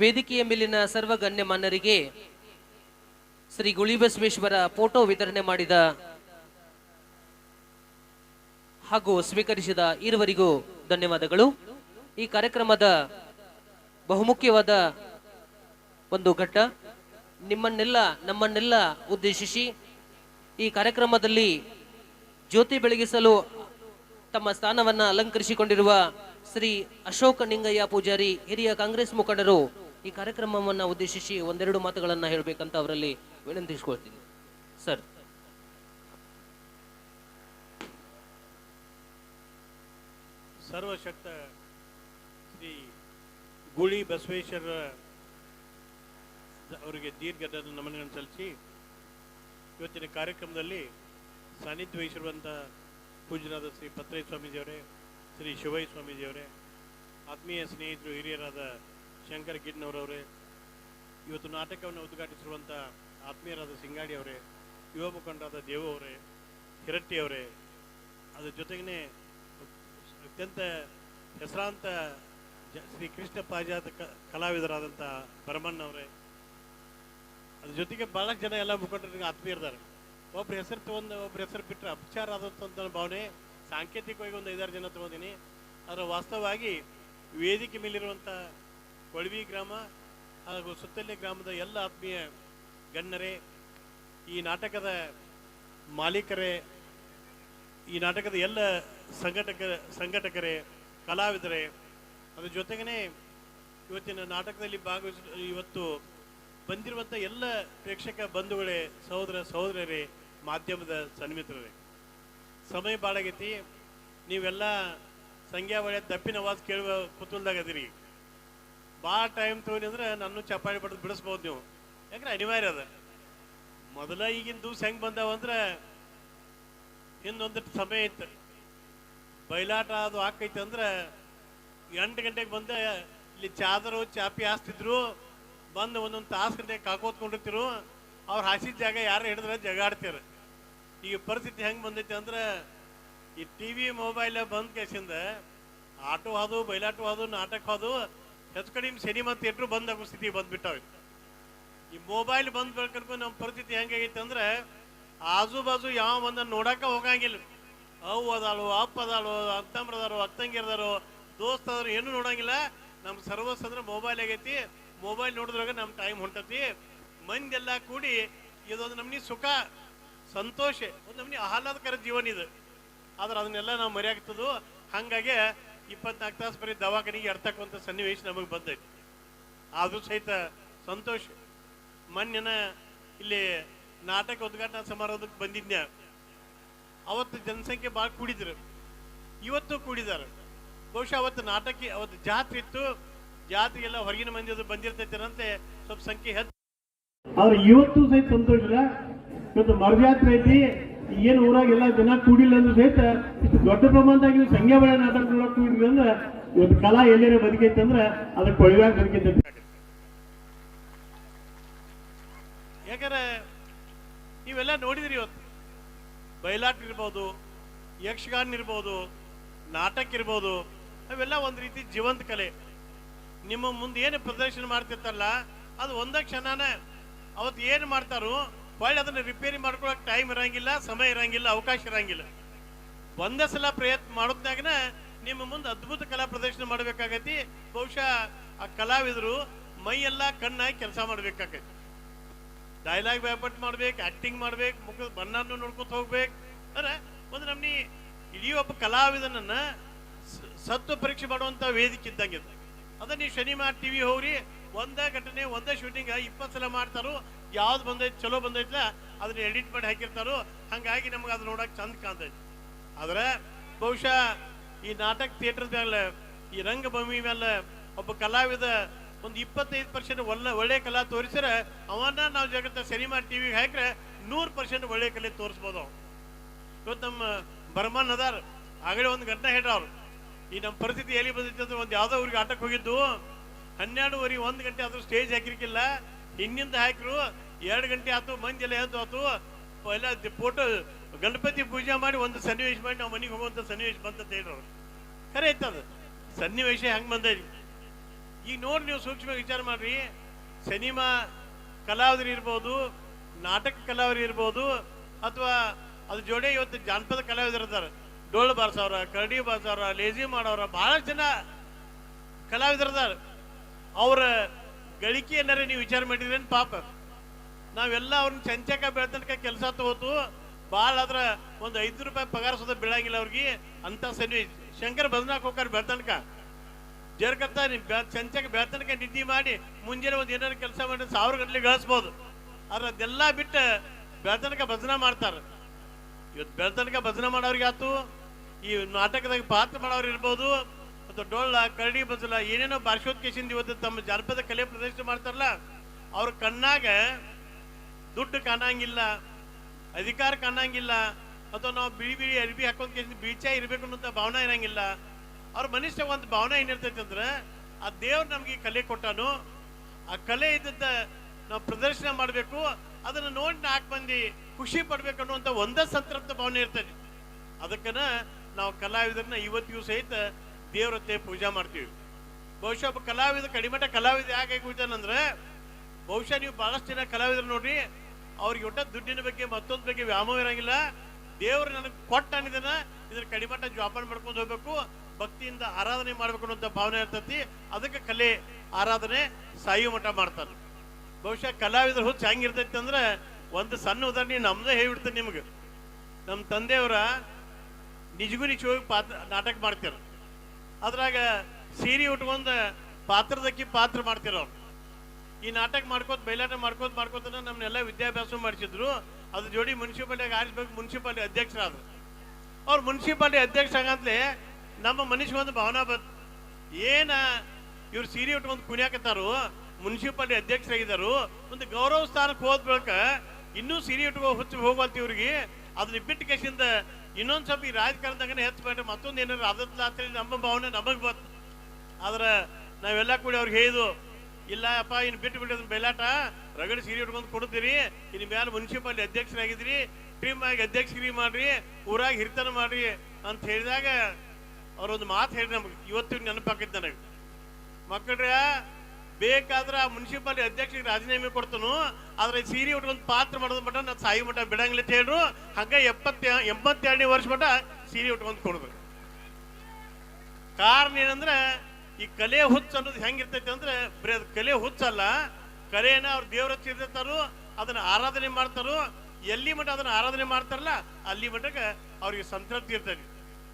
ವೇದಿಕೆಯ ಮೇಲಿನ ಸರ್ವ ಮಾನ್ಯರಿಗೆ ಶ್ರೀ ಗುಳಿಬಸವೇಶ್ವರ ಫೋಟೋ ವಿತರಣೆ ಮಾಡಿದ ಹಾಗೂ ಸ್ವೀಕರಿಸಿದ ಇರುವರಿಗೂ ಧನ್ಯವಾದಗಳು. ಈ ಕಾರ್ಯಕ್ರಮದ ಬಹುಮುಖ್ಯವಾದ ಒಂದು ಘಟ್ಟ, ನಿಮ್ಮನ್ನೆಲ್ಲ, ನಮ್ಮನ್ನೆಲ್ಲ ಉದ್ದೇಶಿಸಿ ಈ ಕಾರ್ಯಕ್ರಮದಲ್ಲಿ ಜ್ಯೋತಿ ಬೆಳಗಿಸಲು ತಮ್ಮ ಸ್ಥಾನವನ್ನ ಅಲಂಕರಿಸಿಕೊಂಡಿರುವ ಶ್ರೀ ಅಶೋಕ ನಿಂಗಯ್ಯ ಪೂಜಾರಿ ಹಿರಿಯ ಕಾಂಗ್ರೆಸ್ ಮುಖಂಡರು ಈ ಕಾರ್ಯಕ್ರಮವನ್ನ ಉದ್ದೇಶಿಸಿ ಒಂದೆರಡು ಮಾತುಗಳನ್ನು ಹೇಳಬೇಕಂತ ಅವರಲ್ಲಿ ವಿನಂತಿಸ್ಕೊಳ್ತೀನಿ. ಸರ್. ಸರ್ವಶಕ್ತ ಶ್ರೀ ಗುಳಿ ಬಸವೇಶ್ವರ ಅವರಿಗೆ ದೀರ್ಘದ ನಮನಗಳನ್ನು ಸಲ್ಲಿಸಿ, ಇವತ್ತಿನ ಕಾರ್ಯಕ್ರಮದಲ್ಲಿ ಸಾನ್ನಿಧ್ಯ ವಹಿಸಿರುವಂಥ ಪೂಜ್ಯರಾದ ಶ್ರೀ ಪತ್ರೇ ಸ್ವಾಮೀಜಿಯವರೇ ಶ್ರೀ ಶಿವೈ ಸ್ವಾಮೀಜಿಯವರೇ ಆತ್ಮೀಯ ಸ್ನೇಹಿತರು, ಹಿರಿಯರಾದ ಶಂಕರ ಗಿಡ್ನವರವರೇ ಇವತ್ತು ನಾಟಕವನ್ನು ಉದ್ಘಾಟಿಸಿರುವಂಥ ಆತ್ಮೀಯರಾದ ಸಿಂಗಾಡಿ ಅವರೇ ಯುವ ಮುಖಂಡರಾದ ದೇವು ಅವರೇ, ಹಿರಟ್ಟಿ ಅವರೇ, ಅದ್ರ ಜೊತೆಗೇ ಅತ್ಯಂತ ಹೆಸರಾಂತ ಶ್ರೀ ಕೃಷ್ಣ ಪಾಜಾತ ಕಲಾವಿದರಾದಂಥ ಭರಮಣ್ಣ ಅವರೇ. ಅದ್ರ ಜೊತೆಗೆ ಭಾಳಷ್ಟು ಜನ ಎಲ್ಲ ಮುಖಂಡರಿಗೆ ಆತ್ಮೀಯರಿದ್ದಾರೆ ಒಬ್ರ ಹೆಸರು ತಗೊಂಡು, ಒಬ್ರ ಹೆಸರು ಬಿಟ್ಟರೆ ಅಪಚಾರ ಆದಂಥ ಭಾವನೆ, ಸಾಂಕೇತಿಕವಾಗಿ ಒಂದು ಐದಾರು ಜನ ತೊಗೊಂಡಿನಿ. ಅದರ ವಾಸ್ತವವಾಗಿ ವೇದಿಕೆ ಮೇಲಿರುವಂಥ ಕೊಳವಿ ಗ್ರಾಮ ಹಾಗೂ ಸುತ್ತಲಿನ ಗ್ರಾಮದ ಎಲ್ಲ ಆತ್ಮೀಯ ಗಣ್ಯರೇ, ಈ ನಾಟಕದ ಮಾಲೀಕರೇ, ಈ ನಾಟಕದ ಎಲ್ಲ ಸಂಘಟಕ, ಸಂಘಟಕರೇ, ಕಲಾವಿದರೇ, ಅದ್ರ ಜೊತೆಗೇ ಇವತ್ತಿನ ನಾಟಕದಲ್ಲಿ ಭಾಗವಹಿಸ, ಇವತ್ತು ಬಂದಿರುವಂಥ ಎಲ್ಲ ಪ್ರೇಕ್ಷಕ ಬಂಧುಗಳೇ, ಸಹೋದರ ಸಹೋದರರೇ, ಮಾಧ್ಯಮದ ಸನ್ಮಿತ್ರರೇ. ಸಮಯ ಬಾಳಾಗೈತಿ. ನೀವೆಲ್ಲ ಸಂಖ್ಯಾ ಒಳ್ಳೆ ದಪ್ಪಿನ ಆವಾಜ್ ಕೇಳುವ ಕುತೂಲ್ದಾಗ ಭಾಳ ಟೈಮ್ ತೊಗೊಂಡು ಅಂದ್ರೆ ನನ್ನ ಚಪ್ಪಾಳಿ ಬಡ್ದು ಬಿಡಿಸ್ಬೋದು ನೀವು. ಯಾಕಂದ್ರೆ ಅನಿವಾರ್ಯ ಅದ. ಮೊದಲ ಈಗಿನ ದಿವ್ಸ ಹೆಂಗೆ ಬಂದಾವ ಅಂದ್ರೆ ಸಮಯ ಇತ್ತು. ಬಯಲಾಟ ಅದು ಆಕೈತೆ ಅಂದ್ರೆ ಎಂಟು ಗಂಟೆಗೆ ಬಂದೆ, ಇಲ್ಲಿ ಚಾದರು, ಚಾಪಿ ಹಾಸ್ತಿದ್ರು, ಬಂದು ಒಂದೊಂದು ತಾಸು ಗಂಟೆಗೆ ಕಾಕೋತ್ಕೊಂಡಿರ್ತಿರು. ಅವ್ರು ಹಾಸಿದ ಜಾಗ ಯಾರು ಹಿಡಿದ್ರೆ ಜಗಾಡ್ತೀರ. ಈಗ ಪರಿಸ್ಥಿತಿ ಹೆಂಗೆ ಬಂದೈತೆ ಅಂದ್ರೆ ಈ ಟಿ ವಿ ಮೊಬೈಲ್ ಬಂದ್ ಕೇಸಿಂದ ಆಟೋ ಹಾದು ಬಯಲಾಟು ಹಾದು, ನಾಟಕ ಹಾದು ಹೆಚ್ಚು ಕಡಿಮೆ ಸಿನಿಮಾ ಎಟ್ರು ಬಂದಾಗೋ ಸ್ಥಿತಿ ಬಂದ್ಬಿಟ್ಟಾವೆ ಈ ಮೊಬೈಲ್ ಬಂದ್ ಬೆಳ್ಕರ್ಕೊಂಡು ನಮ್ಮ ಪರಿಸ್ಥಿತಿ ಹೆಂಗಾಗೈತೆ ಅಂದ್ರೆ ಆಜು ಬಾಜು ಯಾವ ಬಂದ ನೋಡಕ ಹೋಗಂಗಿಲ್ಲ. ಅವು ಅದಾಳು, ಅಪ್ಪ ಅದಾಳು ಅತ್ತಂಬ್ರದಾರು ಅತ್ತಂಗಿರದಾರು ದೋಸ್ತ ಅದಾರು ಏನು ನೋಡಂಗಿಲ್ಲ. ನಮ್ಮ ಸರ್ವಸ್ ಅಂದ್ರೆ ಮೊಬೈಲ್ ಆಗೈತಿ. ಮೊಬೈಲ್ ನೋಡಿದ್ರಾಗ ನಮ್ಮ ಟೈಮ್ ಹೊಂಟತಿ. ಮಂದೆಲ್ಲ ಕೂಡಿ ಇದೊಂದು ನಮ್ನಿ ಸುಖ, ಸಂತೋಷ, ಒಂದು ನಮ್ನಿ ಆಹ್ಲಾದಕರ ಜೀವನ ಇದು. ಆದ್ರೆ ಅದನ್ನೆಲ್ಲ ನಾವು ಮರೆಯಾಗ್ತದೋ ಹಂಗಾಗಿ ಇಪ್ಪತ್ನಾಲ್ಕು ತಾಸು ಬರೀ ದವಾಖಾನಿಗೆ ಎರ್ತಕ್ಕಂಥ ಸನ್ನಿವೇಶ ನಮಗೆ ಬಂದೈತಿ. ಆದರೂ ಸಹಿತ ಸಂತೋಷ. ಮೊನ್ನೆನ ಇಲ್ಲಿ ನಾಟಕ ಉದ್ಘಾಟನಾ ಸಮಾರಂಭಕ್ಕೆ ಬಂದಿದ್ದೆ ಅವತ್ತು ಜನಸಂಖ್ಯೆ ಭಾಳ ಕೂಡಿದ್ರು. ಇವತ್ತು ಕೂಡಿದಾರ. ಬಹುಶಃ ಅವತ್ತು ನಾಟಕ, ಅವತ್ತು ಜಾತ್ರೆ ಇತ್ತು. ಜಾತ್ರೆಗೆಲ್ಲ ಹೊರಗಿನ ಮಂದಿ ಬಂದಿರ್ತೈತೆ ಸ್ವಲ್ಪ ಸಂಖ್ಯೆ ಹೆಚ್ಚು. ಆದ್ರೆ ಇವತ್ತು ಸಹಿತ ಸಂತೋಷ ಇವತ್ತು ಮರಜಾತ್ರೆ ಐತಿ. ಏನ್ ಊರಾಗೆಲ್ಲ ಜನ ಕೂಡಿಲ್ಲ ಅಂದ್ರೆ ಸಹಿತ ಇಷ್ಟು ದೊಡ್ಡ ಪ್ರಮಾಣದಾಗ ನೀವು ಸಂಖ್ಯಾ ಬಳ ಕೂಡಿದ್ರಿ ಅಂದ್ರೆ ಇವತ್ತು ಕಲಾ ಎಲ್ಲೇ ಬದುಕೈತೆ ಅಂದ್ರೆ ಅದಕ್ಕೆ ಕೊಳವ್ಯಾಗ ಬದುಕೈತೆ ಯಾಕಂದ್ರೆ ನೀವೆಲ್ಲ ನೋಡಿದ್ರಿ ಇವತ್ತು. ಬಯಲಾಟ ಇರ್ಬೋದು, ಯಕ್ಷಗಾನ ಇರ್ಬೋದು, ನಾಟಕ ಇರ್ಬೋದು, ಅವೆಲ್ಲ ಒಂದು ರೀತಿ ಜೀವಂತ ಕಲೆ. ನಿಮ್ಮ ಮುಂದೆ ಏನು ಪ್ರದರ್ಶನ ಮಾಡ್ತಿರ್ತಾರಲ್ಲ, ಅದು ಒಂದ ಕ್ಷಣನೇ. ಅವತ್ತು ಏನು ಮಾಡ್ತಾರೋ ಹೊಳ್ಳಿ ಅದನ್ನು ರಿಪೇರಿ ಮಾಡ್ಕೊಳಕ್ ಟೈಮ್ ಇರಂಗಿಲ್ಲ, ಸಮಯ ಇರಂಗಿಲ್ಲ, ಅವಕಾಶ ಇರಂಗಿಲ್ಲ. ಒಂದೇ ಸಲ ಪ್ರಯತ್ನ ಮಾಡೋದ್ನಾಗನ ನಿಮ್ಮ ಮುಂದೆ ಅದ್ಭುತ ಕಲಾ ಪ್ರದರ್ಶನ ಮಾಡ್ಬೇಕಾಗತಿ. ಬಹುಶಃ ಆ ಕಲಾವಿದರು ಮೈಯೆಲ್ಲ ಕಣ್ಣಾಗಿ ಕೆಲಸ ಮಾಡ್ಬೇಕಾಗತಿ. ಡೈಲಾಗ್ ವ್ಯಾಪಟ್ ಮಾಡ್ಬೇಕು ಆಕ್ಟಿಂಗ್ ಮಾಡ್ಬೇಕು ಮುಖದ ಬಣ್ಣನೂ ನೋಡ್ಕೊತ ಹೋಗ್ಬೇಕು. ಅಂದ್ರೆ ಒಂದು ನಮ್ಮ ಇಡೀ ಒಬ್ಬ ಕಲಾವಿದನನ್ನ ಸತ್ತು ಪರೀಕ್ಷೆ ಮಾಡುವಂತ ವೇದಿಕೆ ಇದ್ದಂಗೆ ಇದು. ಅದ ನೀವು ಶನಿವಾರ ಟಿವಿ ಹೋಗ್ರಿ. ಒಂದೇ ಘಟನೆ, ಒಂದೇ ಶೂಟಿಂಗ್ ಇಪ್ಪತ್ತು ಸಲ ಮಾಡ್ತಾರೋ, ಯಾವ್ದು ಬಂದೈತಿ, ಚಲೋ ಬಂದೈತಿಲ್ಲ ಅದನ್ನ ಎಡಿಟ್ ಮಾಡಿ ಹಾಕಿರ್ತಾರೋ, ಹಂಗಾಗಿ ನಮ್ಗೆ ಅದು ನೋಡಕ್ ಚಂದ ಕಾಣ್ತೈತಿ. ಆದ್ರೆ ಬಹುಶಃ ಈ ನಾಟಕ ಥಿಯೇಟರ್ ಮೇಲೆ ಈ ರಂಗಭೂಮಿ ಮೇಲೆ ಒಬ್ಬ ಕಲಾವಿದ ಒಂದು ಇಪ್ಪತ್ತೈದು ಪರ್ಸೆಂಟ್ ಒಳ್ಳೆ ಒಳ್ಳೆ ಕಲಾ ತೋರಿಸಿದ್ರೆ ಅವನ್ನ ನಾವು ಜಗತ್ತ ಸಿನಿಮಾ ಟಿವಿಗೆ ಹಾಕ್ರೆ ನೂರು ಪರ್ಸೆಂಟ್ ಒಳ್ಳೆ ಕಲೆ ತೋರಿಸ್ಬೋದು. ಇವತ್ತು ನಮ್ಮ ಬರ್ಮನ್ ಅದಾರ, ಆಗಲೇ ಒಂದು ಘಟನೆ ಹೇಳ್ರ ಅವ್ರು. ಈ ನಮ್ಮ ಪರಿಸ್ಥಿತಿ ಎಲ್ಲಿ ಬಂದಿತ್ತು ಅಂದ್ರೆ ಒಂದು ಯಾವುದೋ ಊರಿಗೆ ಆಟಕ್ಕೆ ಹೋಗಿದ್ದು. ಹನ್ನೆರಡುವರೆ ಒಂದು ಗಂಟೆ ಆದ್ರೂ ಸ್ಟೇಜ್ ಹಾಕಿರ್ಕಿಲ್ಲ ಹಿಂದಿಂದ ಹಾಕಿರು ಎರಡು ಗಂಟೆ ಆತು, ಮಂದಿ ಎಲ್ಲ ಎದ್ದು ಆತು. ಎಲ್ಲ ಫೋಟೋ ಗಣಪತಿ ಪೂಜೆ ಮಾಡಿ ಒಂದು ಸನ್ನಿವೇಶ ಮಾಡಿ ನಾವು ಮನೆಗೆ ಹೋಗುವಂತ ಸನ್ನಿವೇಶ ಬಂತಂತ ಹೇಳ್ರು. ಖರೆ ಐತದ ಸನ್ನಿವೇಶ ಹೆಂಗ್ ಬಂದೈತಿ? ಈಗ ನೋಡಿ ನೀವು ಸೂಕ್ಷ್ಮ ವಿಚಾರ ಮಾಡ್ರಿ. ಸಿನಿಮಾ ಕಲಾವಿದರು ಇರ್ಬೋದು, ನಾಟಕ ಕಲಾವಿದರು ಇರ್ಬೋದು, ಅಥವಾ ಅದ್ರ ಜೋಡಿ ಇವತ್ತು ಜಾನಪದ ಕಲಾವಿದರು ಇರ್ತಾರೆ ಡೋಳು ಬಾರ್ಸವ್ರ, ಕರಡಿ ಬಾರ್ಸವ್ರ ಲೇಜಿ ಮಾಡೋರ ಬಹಳಷ್ಟು ಜನ ಕಲಾವಿದರು ಅವರ ಗಳಿಕೆ ಏನಾರ ನೀವು ವಿಚಾರ ಮಾಡಿದ್ರೇನು ಪಾಪ? ನಾವೆಲ್ಲ ಅವ್ರನ್ನ ಚಂಚಕ ಬೆಳ್ತನಕ ಕೆಲಸ ತಗೋತು ಭಾಳ ಆದ್ರ ಒಂದು ಐದು ರೂಪಾಯಿ ಪಗಾರ ಸುದ ಬೀಳಂಗಿಲ್ಲ ಅವ್ರಿಗೆ. ಅಂತ ಸನ್ನಿವೇಶ ಶಂಕರ್ ಬದನಾಕ್ ಹೋಗ್ತಾರೆ ಬೆಳ್ತನಕ. ಜರ್ಕತ್ತ ಚಂಚಕ ಬೆಳ್ತನಕ ನಿಧಿ ಮಾಡಿ, ಮುಂಜಾನೆ ಒಂದು ಏನಾರು ಕೆಲಸ ಮಾಡಿ ಸಾವಿರ ಗಂಟ್ಲೆ ಗಳಿಸ್ಬೋದು. ಆದ್ರೆ ಅದೆಲ್ಲ ಬಿಟ್ಟು ಬೆಳ್ತನಕ ಭಜನ ಮಾಡ್ತಾರೆ. ಇವತ್ತು ಬೆಳ್ತನಕ ಭಜನ ಮಾಡೋರಿಗೆ ಆತು ಈ ನಾಟಕದಾಗ ಪಾತ್ರ ಮಾಡೋರು ಇರ್ಬೋದು. ಅಥವಾ ಡೊಳ್ಳ, ಕರಡಿ ಬಸಲ, ಏನೇನೋ ಭಾಷೋತ್ಕೇಶಿಂದ ಇವತ್ತು ತಮ್ಮ ಜಾನಪದ ಕಲೆ ಪ್ರದರ್ಶನ ಮಾಡ್ತಾರಲ್ಲ, ಅವ್ರ ಕಣ್ಣಾಗ ದುಡ್ಡು ಕಾಣಂಗಿಲ್ಲ, ಅಧಿಕಾರ ಕಾಣಂಗಿಲ್ಲ ಅಥವಾ ನಾವು ಬಿಳಿ ಬಿಳಿ ಅರಿಬಿ ಹಾಕೊಂಡ್ ಬೀಚ ಇರ್ಬೇಕು ಅನ್ನೋಂಥ ಭಾವನೆ ಇರಂಗಿಲ್ಲ. ಅವ್ರ ಮನುಷ್ಯ ಒಂದು ಭಾವನೆ ಏನಿರ್ತೈತೆ ಅಂದ್ರೆ, ಆ ದೇವ್ರು ನಮ್ಗೆ ಈ ಕಲೆ ಕೊಟ್ಟಾನು, ಆ ಕಲೆ ಇದ್ದಂತ ನಾವು ಪ್ರದರ್ಶನ ಮಾಡಬೇಕು, ಅದನ್ನ ನೋಡಿ ನಾಲ್ಕು ಮಂದಿ ಖುಷಿ ಪಡ್ಬೇಕು ಅನ್ನುವಂತ ಒಂದೇ ಸಂತೃಪ್ತ ಭಾವನೆ ಇರ್ತೈತಿ. ಅದಕ್ಕನ ನಾವು ಕಲಾವಿದರನ್ನ ಇವತ್ತಿಗೂ ಸಹಿತ ದೇವರತ್ತೆ ಪೂಜಾ ಮಾಡ್ತೀವಿ. ಬಹುಶಃ ಒಬ್ಬ ಕಲಾವಿದ, ಕಡಿಮೆ ಕಲಾವಿದ ಯಾಕೆ ಕೂತಾನಂದ್ರೆ ಬಹುಶಃ ನೀವು ಬಹಳಷ್ಟು ಜನ ಕಲಾವಿದರು ನೋಡ್ರಿ ಅವ್ರಿಗೆ ಒಟ್ಟ ದುಡ್ಡಿನ ಬಗ್ಗೆ ಮತ್ತೊಂದು ಬಗ್ಗೆ ವ್ಯಾಮೋಹ ಇರಂಗಿಲ್ಲ. ದೇವರು ನನಗೆ ಕೊಟ್ಟ ಅನ್ನಿದನ ಇದ್ರ ಕಡಿಮಟ್ಟ ಜೋಪಾನ ಮಾಡ್ಕೊಂಡು ಹೋಗ್ಬೇಕು, ಭಕ್ತಿಯಿಂದ ಆರಾಧನೆ ಮಾಡ್ಬೇಕು ಅನ್ನೋಂಥ ಭಾವನೆ ಇರ್ತೈತಿ. ಅದಕ್ಕೆ ಕಲೆ, ಆರಾಧನೆ, ಸಾಯಿ ಮಠ ಮಾಡ್ತಾರೆ. ಬಹುಶಃ ಕಲಾವಿದ್ರ ಹುಚ್ಚು ಹೆಂಗಿರ್ತೈತಿ ಅಂದ್ರೆ, ಒಂದು ಸಣ್ಣ ಉದಾಹರಣೆ ನಮ್ದೇ ಹೇಳ್ಬಿಡ್ತೇನೆ ನಿಮ್ಗೆ. ನಮ್ಮ ತಂದೆಯವರ ನಿಜಗೂ ನಿಜ ಹೋಗಿ ಪಾತ್ರ, ನಾಟಕ ಮಾಡ್ತೀರ. ಅದ್ರಾಗ ಸೀರೆ ಉಟ್ಕೊಂಡು ಪಾತ್ರದಕ್ಕಿ ಪಾತ್ರ ಮಾಡ್ತಿರ ಅವ್ರು. ಈ ನಾಟಕ ಮಾಡ್ಕೋತ ಬಯಲಾಟ ಮಾಡ್ಕೋತ ಮಾಡ್ಕೋತ ನಮ್ಮನ್ನೆಲ್ಲ ವಿದ್ಯಾಭ್ಯಾಸ ಮಾಡಿಸಿದ್ರು. ಅದ್ರ ಜೋಡಿ ಮುನ್ಸಿಪಾಲಿಟಿಯಾಗ ಆರಿಸ್ಬೇಕು, ಮುನ್ಸಿಪಾಲಿಟಿ ಅಧ್ಯಕ್ಷರಾದ್ರು. ಅವ್ರು ಮುನ್ಸಿಪಾಲ್ಟಿ ಅಧ್ಯಕ್ಷ ಆಗಂತಲೇ ನಮ್ಮ ಮನುಷ್ಯ ಒಂದು ಭಾವನಾ ಬಂತು, ಏನ ಇವ್ರು ಸೀರೆ ಉಟ್ಕೊಂಡು ಕುಣಿಯಾಕತ್ತಾರು, ಮುನ್ಸಿಪಾಲಿಟಿ ಅಧ್ಯಕ್ಷರಾಗಿದ್ದಾರು, ಒಂದು ಗೌರವ ಸ್ಥಾನಕ್ಕೆ ಹೋದ ಬಳಿಕ ಇನ್ನೂ ಸೀರೆ ಉಟ್ಕೋ, ಹುಚ್ಚು ಹೋಗಲ್ತಿ ಇವ್ರಿಗೆ. ಅದನ್ನ ಬಿಟ್ಟು ಕೇಸಿಂದ ಇನ್ನೊಂದ್ ಸ್ವಲ್ಪ ಈ ರಾಜಕಾರಣದಾಗ ಹೆಚ್ಚು ಬೇಡ ಮತ್ತೊಂದು ಏನಾರು ಅದತ್ಲಾತ್ರಿ ನಮ್ಮ ಭಾವನೆ ನಮಗೆ ಬಂತು ಆದ್ರೆ ನಾವೆಲ್ಲ ಕೂಡಿ ಅವ್ರಿಗೆ ಹೇಳಿದ್ವು, ಇಲ್ಲ ಅಪ್ಪ, ಇನ್ನು ಬಿಟ್ಟು ಬಿಟ್ಟು ಬೆಲಾಟ ರಗಡ್ ಸೀರೆ ಉಟ್ಕೊಂಡು ಕೊಡ್ತೀರಿ ಇನ್ನು ಮೇಲೆ ಮುನ್ಸಿಪಾಲಿಟಿ ಅಧ್ಯಕ್ಷರಾಗಿದ್ರಿ ಟ್ರೀಮ್ ಆಗಿ ಅಧ್ಯಕ್ಷಗಿರಿ ಮಾಡ್ರಿ. ಊರಾಗ ಹಿರ್ತನ ಮಾಡ್ರಿ ಅಂತ ಹೇಳಿದಾಗ ಅವ್ರೊಂದು ಮಾತು ಹೇಳಿ ನಮ್ಗೆ. ಇವತ್ತು ನೆನಪಾಕೈತೆ ನನಗೆ. ಮಕ್ಕಳ್ರೆ ಬೇಕಾದ್ರೆ ಆ ಮುನ್ಸಿಪಾಲಿಟಿ ಅಧ್ಯಕ್ಷರಿಗೆ ರಾಜೀನಾಮೆ ಕೊಡ್ತಾನು. ಆದ್ರೆ ಈ ಸೀರೆ ಉಟ್ಕೊಂಡು ಪಾತ್ರ ಮಾಡೋದ್ ಮಟ್ಟ ನಾನು ಸಾಯಿ ಮಟ್ಟ ಬಿಡಂಗಿಲ್ಲ ಅಂತ ಹೇಳ್ರು. ಹಂಗ ಎಪ್ಪತ್ತ ಎಂಬತ್ತೆರಡನೇ ವರ್ಷ ಮಟ್ಟ ಸೀರೆ ಉಟ್ಕೊಂಡು ಕೊಡ್ಬೇಕು ಕಾರಣ ಏನಂದ್ರೆ, ಈ ಕಲೆ ಹುಚ್ಚ ಅನ್ನೋದು ಹೆಂಗಿರ್ತೈತಿ ಅಂದ್ರೆ, ಬರೀ ಅದು ಕಲೆ ಹುಚ್ಚಲ್ಲ. ಕಲೆಯನ್ನ ಅವ್ರ ದೇವ್ರ ಚಿರ್ದಿರ್ತಾರೋ ಅದನ್ನ ಆರಾಧನೆ ಮಾಡ್ತಾರು. ಎಲ್ಲಿ ಮಟ್ಟ ಅದನ್ನ ಆರಾಧನೆ ಮಾಡ್ತಾರಲ್ಲ, ಅಲ್ಲಿ ಮಟ್ಟಕ್ಕೆ ಅವ್ರಿಗೆ ಸಂತೃಪ್ತಿ ಇರ್ತೈತಿ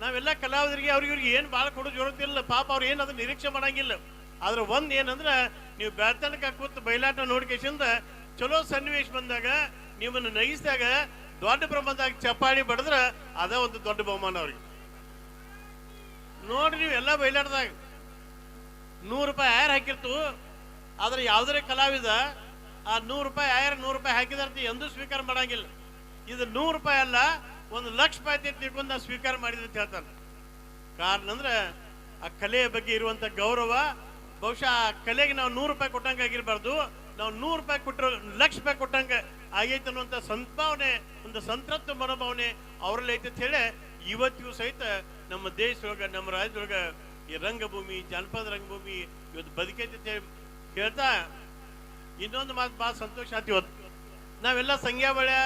ನಾವೆಲ್ಲ ಕಲಾವಿದರಿಗೆ, ಅವ್ರಿಗೆ ಇವ್ರಿಗೆ ಏನು ಭಾಳ ಕೊಡೋ ಇಲ್ಲ ಪಾಪ ಅವ್ರು ಏನು ಅದನ್ನ ನಿರೀಕ್ಷೆ ಮಾಡಂಗಿಲ್ಲ. ಆದ್ರೆ ಒಂದು ಏನಂದ್ರೆ, ನೀವು ಬೆಳ್ತನಕ ಕೂತು ಬಯಲಾಟ ನೋಡ್ಕೇಶಿಂದ ಚಲೋ ಸನ್ನಿವೇಶ ಬಂದಾಗ ನಿಮ್ಮನ್ನು ನಗಿಸಿದಾಗ ದೊಡ್ಡ ಪ್ರಮಾಣದಾಗ ಚಪ್ಪಾಳಿ ಬಡದ್ರ ಅದ ಒಂದು ದೊಡ್ಡ ಬಹುಮಾನ ಅವ್ರಿಗೆ. ನೋಡ್ರಿ ನೀವು ಎಲ್ಲ ಬಯಲಾಟದಾಗ ನೂರು ರೂಪಾಯಿ ಆಯರ್ ಹಾಕಿರ್ತು, ಆದ್ರೆ ಯಾವುದೇ ಕಲಾವಿದ ಆ ನೂರು ರೂಪಾಯಿ ಆಯರ್, ನೂರು ರೂಪಾಯಿ ಹಾಕಿದಾರ್ತಿ ಎಂದೂ ಸ್ವೀಕಾರ ಮಾಡಂಗಿಲ್ಲ. ಇದು ನೂರು ರೂಪಾಯಿ ಅಲ್ಲ, ಒಂದು ಲಕ್ಷ ರೂಪಾಯಿ ತಿಳ್ಕೊಂಡು ನಾ ಸ್ವೀಕಾರ ಮಾಡಿದೆ ಅಂತ ಹೇಳ್ತಾನೆ. ಕಾರಣ ಅಂದ್ರೆ ಆ ಕಲೆಯ ಬಗ್ಗೆ ಇರುವಂತ ಗೌರವ, ಬಹುಶಃ ಆ ಕಲೆಗೆ ನಾವು ನೂರು ರೂಪಾಯಿ ಕೊಟ್ಟಂಗೆ ಆಗಿರ್ಬಾರ್ದು. ನಾವು ನೂರು ರೂಪಾಯಿ ಕೊಟ್ಟರು ಲಕ್ಷ ರೂಪಾಯಿ ಕೊಟ್ಟಂಗೆ ಆಗೈತೆ ಅನ್ನುವಂಥ ಸಂಭಾವನೆ, ಒಂದು ಸಂತೃಪ್ತ ಮನೋಭಾವನೆ ಅವರಲ್ಲಿ ಐತೆ ಅಂತ ಹೇಳಿ ಇವತ್ತಿಗೂ ಸಹಿತ ನಮ್ಮ ದೇಶದೊಳಗೆ, ನಮ್ಮ ರಾಜ್ಯದೊಳಗೆ ಈ ರಂಗಭೂಮಿ, ಜಾನಪದ ರಂಗಭೂಮಿ ಇವತ್ತು ಬದುಕೈತೆ ಅಂತ ಹೇಳ್ತಾ ಇನ್ನೊಂದು ಮಾತು ಭಾಳ ಸಂತೋಷ ಆಯ್ತು ಇವತ್ತು. ನಾವೆಲ್ಲ ಸಂಖ್ಯಾ ಬಳ್ಯ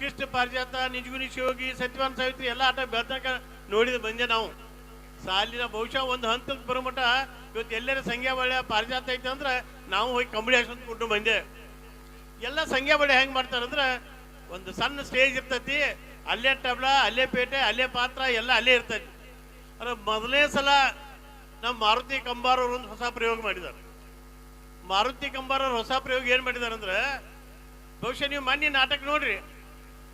ಕೃಷ್ಣ ಪಾರಿಜಾತ ನಿಜಗುನಿ ಶಿವಗಿ ಸತ್ಯವಾನ್ ಸಾವಿತ್ರಿ ಎಲ್ಲ ಆಟ ಬೆಳ್ತನಕ ನೋಡಿದ ಬಂದೆ ನಾವು. ಸಾಲಿನ ಬಹುಶಃ ಒಂದು ಹಂತದ ಬರೋಮಟ ಇವತ್ತು ಎಲ್ಲರ ಸಂಖ್ಯಾ ಬಳ್ಯ ಪಾರಿಜಾತ ಐತೆ ಅಂದ್ರೆ ನಾವು ಹೋಗಿ ಕಂಬಳಿ ಕೊಟ್ಟು ಬಂದೆ. ಎಲ್ಲ ಸಂಖ್ಯಾ ಬಳ್ಯ ಹೆಂಗ್ ಮಾಡ್ತಾರಂದ್ರೆ ಒಂದು ಸಣ್ಣ ಸ್ಟೇಜ್ ಇರ್ತೈತಿ, ಅಲ್ಲೇ ಟಬ್ಲ, ಅಲ್ಲೇ ಪೇಟೆ, ಅಲ್ಲೇ ಪಾತ್ರ, ಎಲ್ಲ ಅಲ್ಲೇ ಇರ್ತೈತಿ. ಅದ್ರ ಮೊದಲನೇ ಸಲ ನಮ್ಮ ಮಾರುತಿ ಕಂಬಾರವ್ರು ಒಂದು ಹೊಸ ಪ್ರಯೋಗ ಮಾಡಿದ್ದಾರೆ. ಮಾರುತಿ ಕಂಬಾರ ಅವ್ರು ಹೊಸ ಪ್ರಯೋಗ ಏನು ಮಾಡಿದಾರೆ ಅಂದ್ರೆ, ಬಹುಶಃ ನೀವು ಮನ್ನಿ ನಾಟಕ ನೋಡ್ರಿ,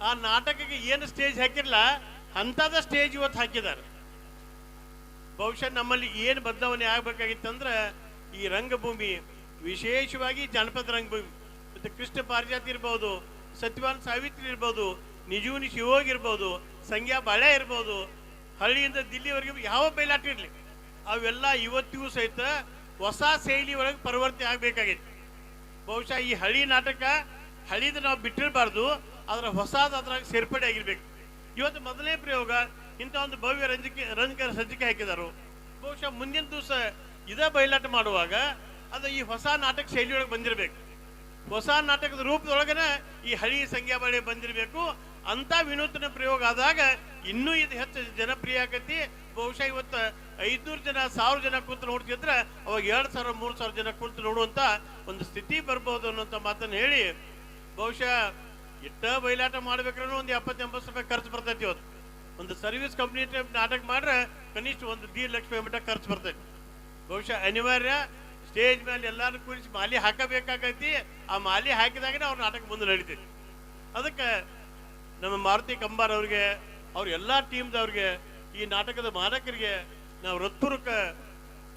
ಆ ನಾಟಕಕ್ಕೆ ಏನು ಸ್ಟೇಜ್ ಹಾಕಿರಲ್ಲ ಅಂತದ ಸ್ಟೇಜ್ ಇವತ್ತು ಹಾಕಿದ್ದಾರೆ. ಬಹುಶಃ ನಮ್ಮಲ್ಲಿ ಏನು ಬದಲಾವಣೆ ಆಗ್ಬೇಕಾಗಿತ್ತಂದ್ರೆ ಈ ರಂಗಭೂಮಿ, ವಿಶೇಷವಾಗಿ ಜಾನಪದ ರಂಗಭೂಮಿ, ಮತ್ತು ಕೃಷ್ಣ ಪಾರಿಜಾತ ಇರ್ಬೋದು, ಸತ್ಯವಾನ್ ಸಾವಿತ್ರಿ ಇರ್ಬೋದು, ನಿಜೂನಿ ಶಿವೋಗ್ ಇರ್ಬೋದು, ಸಂಗ್ಯಾ ಬಳೆ ಇರ್ಬೋದು, ಹಳ್ಳಿಯಿಂದ ದಿಲ್ಲಿವರೆಗೆ ಯಾವ ಬಯಲಾಟ ಇರಲಿ, ಅವೆಲ್ಲ ಇವತ್ತಿಗೂ ಸಹಿತ ಹೊಸ ಶೈಲಿ ಒಳಗೆ ಪರಿವರ್ತನೆ ಆಗಬೇಕಾಗಿತ್ತು ಬಹುಶಃ ಈ ಹಳಿ ನಾಟಕ ಹಳಿದ ನಾವು ಬಿಟ್ಟಿರಬಾರ್ದು, ಅದರ ಹೊಸದ ಅದ್ರಾಗ ಸೇರ್ಪಡೆ ಆಗಿರ್ಬೇಕು. ಇವತ್ತು ಮೊದಲನೇ ಪ್ರಯೋಗ ಇಂಥ ಒಂದು ಭವ್ಯ ರಂಜಿಕೆ ರಂಜಕ ಸಜ್ಜಿಕೆ ಹಾಕಿದರು. ಬಹುಶಃ ಮುಂದಿನ ದಿವಸ ಇದೇ ಬಯಲಾಟ ಮಾಡುವಾಗ ಅದು ಈ ಹೊಸ ನಾಟಕ ಶೈಲಿಯೊಳಗೆ ಬಂದಿರಬೇಕು. ಹೊಸ ನಾಟಕದ ರೂಪದೊಳಗನ ಈ ಹಳಿ ಸಂಖ್ಯಾಬಳಿ ಬಂದಿರಬೇಕು. ಅಂತ ವಿನೂತನ ಪ್ರಯೋಗ ಆದಾಗ ಇನ್ನೂ ಇದು ಹೆಚ್ಚು ಜನಪ್ರಿಯ ಆಗತಿ. ಬಹುಶಃ ಇವತ್ತು ಐದ್ನೂರು ಜನ, ಸಾವಿರ ಜನ ಕೂತು ನೋಡ್ತಿದ್ರೆ ಅವಾಗ ಎರಡು ಸಾವಿರ, ಮೂರು ಸಾವಿರ ಜನ ಕೂತು ನೋಡುವಂತ ಒಂದು ಸ್ಥಿತಿ ಬರ್ಬೋದು ಅನ್ನೋಂಥ ಮಾತನ್ನು ಹೇಳಿ, ಬಹುಶಃ ಇಟ್ಟ ಬಯಲಾಟ ಮಾಡ್ಬೇಕಾದ್ರೂ ಒಂದು ಎಪ್ಪತ್ತು ಎಂಬತ್ತು ರೂಪಾಯಿ ಖರ್ಚು ಬರ್ತೈತಿ ಇವತ್ತು. ಒಂದು ಸರ್ವಿಸ್ ಕಂಪ್ನಿ ನಾಟಕ ಮಾಡ್ರೆ ಕನಿಷ್ಠ ಒಂದು ದೀಡ್ ಲಕ್ಷ ರೂಪಾಯಿ ಖರ್ಚು ಬರ್ತೈತಿ. ಬಹುಶಃ ಅನಿವಾರ್ಯ ಸ್ಟೇಜ್ ಮೇಲೆ ಎಲ್ಲಾರು ಕೂರಿಸಿ ಮಾಲಿ ಹಾಕಬೇಕಾಗೈತಿ. ಆ ಮಾಲಿ ಹಾಕಿದಾಗನೇ ಅವ್ರ ನಾಟಕ ಮುಂದೆ ನಡೀತೈತಿ. ಅದಕ್ಕೆ ನಮ್ಮ ಮಾರುತಿ ಕಂಬಾರ್ ಅವ್ರಿಗೆ, ಅವ್ರ ಎಲ್ಲಾ ಟೀಮ್ದವ್ರಿಗೆ ಈ ನಾಟಕದ ಮಾಲಕರಿಗೆ ನಾವು ಹೃತ್ಪೂರ್ವಕ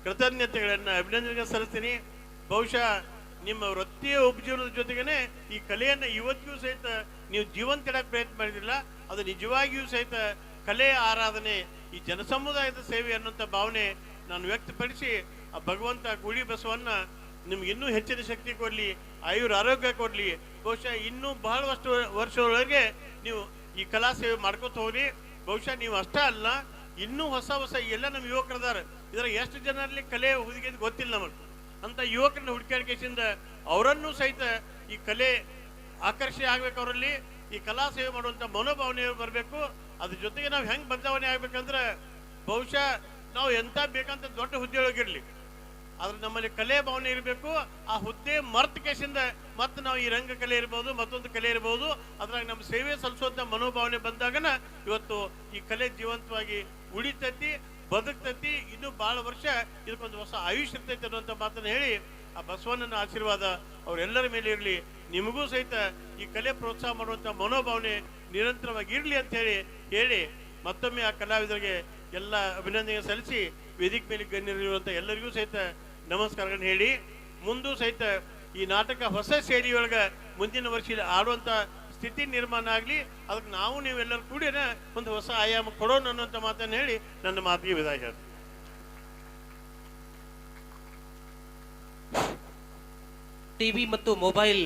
ಕೃತಜ್ಞತೆಗಳನ್ನು ಅಭಿನಂದನೆ ಸಲ್ಲಿಸ್ತೀನಿ. ಬಹುಶಃ ನಿಮ್ಮ ವೃತ್ತಿಯ ಉಪಜೀವನದ ಜೊತೆಗೇನೆ ಈ ಕಲೆಯನ್ನ ಇವತ್ತಿಗೂ ಸಹಿತ ನೀವು ಜೀವಂತ ಇಡಕ್ಕೆ ಪ್ರಯತ್ನ ಮಾಡಿದಿಲ್ಲ ಅದು ನಿಜವಾಗಿಯೂ ಸಹಿತ ಕಲೆ ಆರಾಧನೆ, ಈ ಜನಸಮುದಾಯದ ಸೇವೆ ಅನ್ನುವಂಥ ಭಾವನೆ ನಾನು ವ್ಯಕ್ತಪಡಿಸಿ, ಆ ಭಗವಂತ ಗುಡಿ ಬಸವನ್ನ ನಿಮ್ಗೆ ಇನ್ನೂ ಹೆಚ್ಚಿನ ಶಕ್ತಿ ಕೊಡಲಿ, ಆಯುರ್ ಆರೋಗ್ಯ ಕೊಡಲಿ, ಬಹುಶಃ ಇನ್ನೂ ಬಹಳಷ್ಟು ವರ್ಷದೊಳಗೆ ನೀವು ಈ ಕಲಾ ಸೇವೆ ಮಾಡ್ಕೋತ ಹೋಗ್ರಿ. ಬಹುಶಃ ನೀವು ಅಷ್ಟೇ ಅಲ್ಲ, ಇನ್ನೂ ಹೊಸ ಹೊಸ ಎಲ್ಲ ನಮ್ಮ ಯುವಕರದಾರ ಇದರ ಎಷ್ಟು ಜನರಲ್ಲಿ ಕಲೆ ಹುದುಗಿದೆ ಗೊತ್ತಿಲ್ಲ ನಮಗೆ. ಅಂತ ಯುವಕರನ್ನ ಹುಡುಕಾಡಿಕೆಯಿಂದ ಅವರನ್ನು ಸಹಿತ ಈ ಕಲೆ ಆಕರ್ಷಣೆ ಆಗ್ಬೇಕು ಅವರಲ್ಲಿ. ಈ ಕಲಾ ಸೇವೆ ಮಾಡುವಂತ ಮನೋಭಾವನೆ ಬರಬೇಕು. ಅದ್ರ ಜೊತೆಗೆ ನಾವು ಹೆಂಗ್ ಬದಲಾವಣೆ ಆಗ್ಬೇಕಂದ್ರೆ ಬಹುಶಃ ನಾವು ಎಂತ ಬೇಕಂತ ದೊಡ್ಡ ಹುದ್ದೆ ಒಳಗಿರ್ಲಿ ಆದ್ರೆ ನಮ್ಮಲ್ಲಿ ಕಲೆ ಭಾವನೆ ಇರಬೇಕು. ಆ ಹುದ್ದೆ ಮರ್ತ ಕೇಸಿಂದ ಮತ್ತೆ ನಾವು ಈ ರಂಗ ಕಲೆ ಇರ್ಬೋದು, ಮತ್ತೊಂದು ಕಲೆ ಇರ್ಬೋದು. ಅದ್ರಾಗ ನಮ್ಮ ಸೇವೆ ಸಲ್ಲಿಸುವಂತ ಮನೋಭಾವನೆ ಬಂದಾಗನ ಇವತ್ತು ಈ ಕಲೆ ಜೀವಂತವಾಗಿ ಉಳಿತೈತಿ, ಬದುಕ್ತೈತಿ. ಇನ್ನು ಬಹಳ ವರ್ಷ ಇದಕ್ಕೊಂದು ಹೊಸ ಆಯುಷ್ ಇರ್ತೈತಿ ಅನ್ನುವಂಥ ಮಾತನ್ನ ಹೇಳಿ ಆ ಬಸವಣ್ಣನ ಆಶೀರ್ವಾದ ಅವರೆಲ್ಲರ ಮೇಲೆ ಇರಲಿ. ನಿಮಗೂ ಸಹಿತ ಈ ಕಲೆ ಪ್ರೋತ್ಸಾಹ ಮಾಡುವಂತ ಮನೋಭಾವನೆ ನಿರಂತರವಾಗಿ ಇರಲಿ ಅಂತ ಹೇಳಿ ಹೇಳಿ ಮತ್ತೊಮ್ಮೆ ಆ ಕಲಾವಿದರಿಗೆ ಎಲ್ಲ ಅಭಿನಂದನೆ ಸಲ್ಲಿಸಿ ವೇದಿಕೆ ಮೇಲೆ ಗಣ್ಯರಿರುವಂತ ಎಲ್ಲರಿಗೂ ಸಹಿತ ನಮಸ್ಕಾರಗಳನ್ನು ಹೇಳಿ, ಮುಂದೂ ಸಹಿತ ಈ ನಾಟಕ ಹೊಸ ಶೈಲಿಯೊಳಗೆ ಮುಂದಿನ ವರ್ಷ ಆಡುವಂತ ಸ್ಥಿತಿ ನಿರ್ಮಾಣ ಆಗಲಿ, ಅದಕ್ಕೆ ನಾವು ನೀವೆಲ್ಲರೂ ಕೂಡ ಒಂದು ಹೊಸ ಆಯಾಮ ಕೊಡೋಣ ಅನ್ನುವಂಥ ಮಾತನ್ನು ಹೇಳಿ ನನ್ನ ಮಾತಿಗೆ ವಿದಾಯ ಹೇಳ್ತೀನಿ. ಟಿವಿ ಮತ್ತು ಮೊಬೈಲ್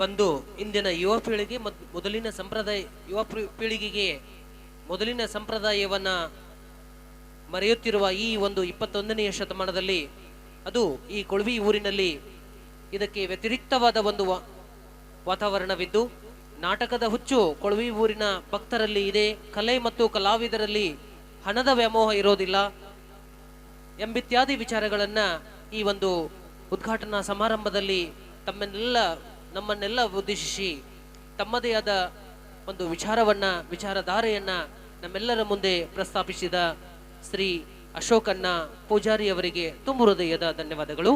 ಬಂದು ಇಂದಿನ ಯುವ ಪೀಳಿಗೆ ಮತ್ತು ಮೊದಲಿನ ಸಂಪ್ರದಾಯ, ಯುವ ಪೀಳಿಗೆಗೆ ಮೊದಲಿನ ಸಂಪ್ರದಾಯವನ್ನು ಮರೆಯುತ್ತಿರುವ ಈ ಒಂದು ಇಪ್ಪತ್ತೊಂದನೆಯ ಶತಮಾನದಲ್ಲಿ ಅದು ಈ ಕೊಳವಿ ಊರಿನಲ್ಲಿ ಇದಕ್ಕೆ ವ್ಯತಿರಿಕ್ತವಾದ ಒಂದು ವಾತಾವರಣವಿದ್ದು, ನಾಟಕದ ಹುಚ್ಚು ಕೊಳವಿ ಊರಿನ ಭಕ್ತರಲ್ಲಿ ಇದೆ, ಕಲೆ ಮತ್ತು ಕಲಾವಿದರಲ್ಲಿ ಹಣದ ವ್ಯಾಮೋಹ ಇರೋದಿಲ್ಲ ಎಂಬಿತ್ಯಾದಿ ವಿಚಾರಗಳನ್ನು ಈ ಒಂದು ಉದ್ಘಾಟನಾ ಸಮಾರಂಭದಲ್ಲಿ ತಮ್ಮನ್ನೆಲ್ಲ ನಮ್ಮನ್ನೆಲ್ಲ ಉದ್ದೇಶಿಸಿ ತಮ್ಮದೇ ಆದ ಒಂದು ವಿಚಾರವನ್ನ, ವಿಚಾರಧಾರೆಯನ್ನ ನಮ್ಮೆಲ್ಲರ ಮುಂದೆ ಪ್ರಸ್ತಾಪಿಸಿದ ಶ್ರೀ ಅಶೋಕಣ್ಣ ಪೂಜಾರಿ ಅವರಿಗೆ ತುಂಬು ಹೃದಯದ ಧನ್ಯವಾದಗಳು.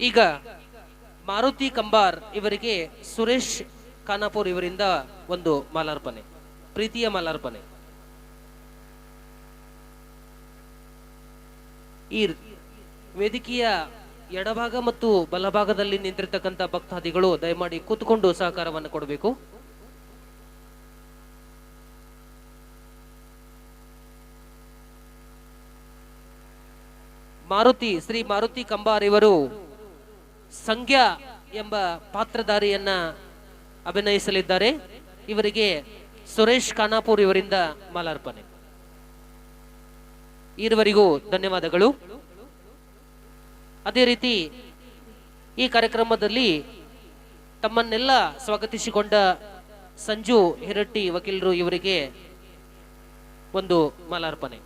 ಈಗ ಮಾರುತಿ ಕಂಬಾರ್ ಇವರಿಗೆ ಸುರೇಶ್ ಖಾನಾಪುರ್ ಇವರಿಂದ ಒಂದು ಮಾಲಾರ್ಪಣೆ, ಪ್ರೀತಿಯ ಮಾಲಾರ್ಪಣೆ. ಈ ವೇದಿಕೆಯ ಎಡಭಾಗ ಮತ್ತು ಬಲಭಾಗದಲ್ಲಿ ನಿಂತಿರ್ತಕ್ಕಂಥ ಭಕ್ತಾದಿಗಳು ದಯಮಾಡಿ ಕೂತ್ಕೊಂಡು ಸಹಕಾರವನ್ನು ಕೊಡಬೇಕು. ಮಾರುತಿ, ಶ್ರೀ ಮಾರುತಿ ಕಂಬಾರ್ ಇವರು ಸಂಜ್ಞಾ ಎಂಬ ಪಾತ್ರಧಾರಿಯನ್ನ ಅಭಿನಯಿಸಲಿದ್ದಾರೆ. ಇವರಿಗೆ ಸುರೇಶ್ ಖಾನಾಪುರ್ ಇವರಿಂದ ಮಾಲಾರ್ಪಣೆ. ಇರುವರಿಗೂ ಧನ್ಯವಾದಗಳು. ಅದೇ ರೀತಿ ಈ ಕಾರ್ಯಕ್ರಮದಲ್ಲಿ ತಮ್ಮನ್ನೆಲ್ಲ ಸ್ವಾಗತಿಸಿಕೊಂಡ ಸಂಜು ಹಿರಟ್ಟಿ ವಕೀಲರು ಇವರಿಗೆ ಒಂದು ಮಾಲಾರ್ಪಣೆ.